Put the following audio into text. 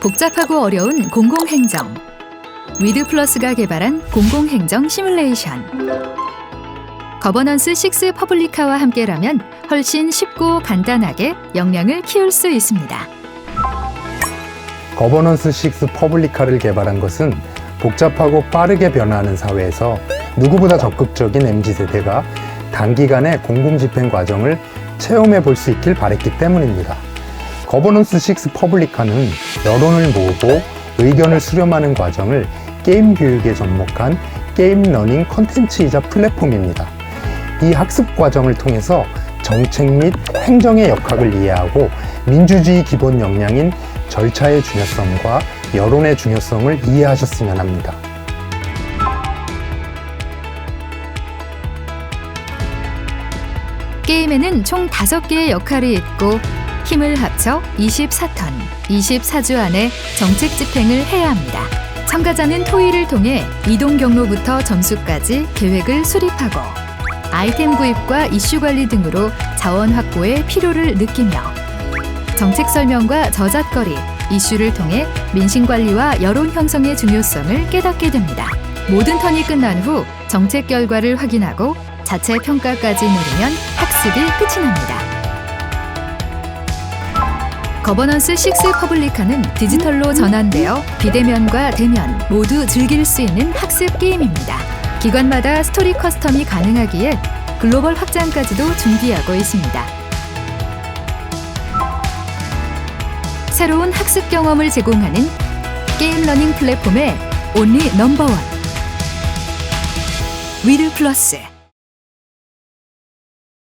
복잡하고 어려운 공공행정. 위드 플러스가 개발한 공공행정 시뮬레이션. 거버넌스 6 퍼블리카와 함께라면 훨씬 쉽고 간단하게 역량을 키울 수 있습니다. 거버넌스 6 퍼블리카를 개발한 것은 복잡하고 빠르게 변화하는 사회에서 누구보다 적극적인 MZ세대가 단기간에 공공집행 과정을 체험해 볼 수 있길 바랬기 때문입니다. 거버넌스 6 퍼블리카는 여론을 모으고 의견을 수렴하는 과정을 게임 교육에 접목한 게임 러닝 컨텐츠이자 플랫폼입니다. 이 학습 과정을 통해서 정책 및 행정의 역학을 이해하고 민주주의 기본 역량인 절차의 중요성과 여론의 중요성을 이해하셨으면 합니다. 게임에는 총 5개의 역할이 있고 힘을 합쳐 24턴, 24주 안에 정책 집행을 해야 합니다. 참가자는 토의를 통해 이동 경로부터 점수까지 계획을 수립하고 아이템 구입과 이슈 관리 등으로 자원 확보의 필요를 느끼며 정책 설명과 저잣거리, 이슈를 통해 민심 관리와 여론 형성의 중요성을 깨닫게 됩니다. 모든 턴이 끝난 후 정책 결과를 확인하고 자체 평가까지 누리면 학습이 끝이 납니다. 거버넌스 6 퍼블리카는 디지털로 전환되어 비대면과 대면 모두 즐길 수 있는 학습 게임입니다. 기관마다 스토리 커스텀이 가능하기에 글로벌 확장까지도 준비하고 있습니다. 새로운 학습 경험을 제공하는 게임 러닝 플랫폼의 온리 넘버원 위드 플러스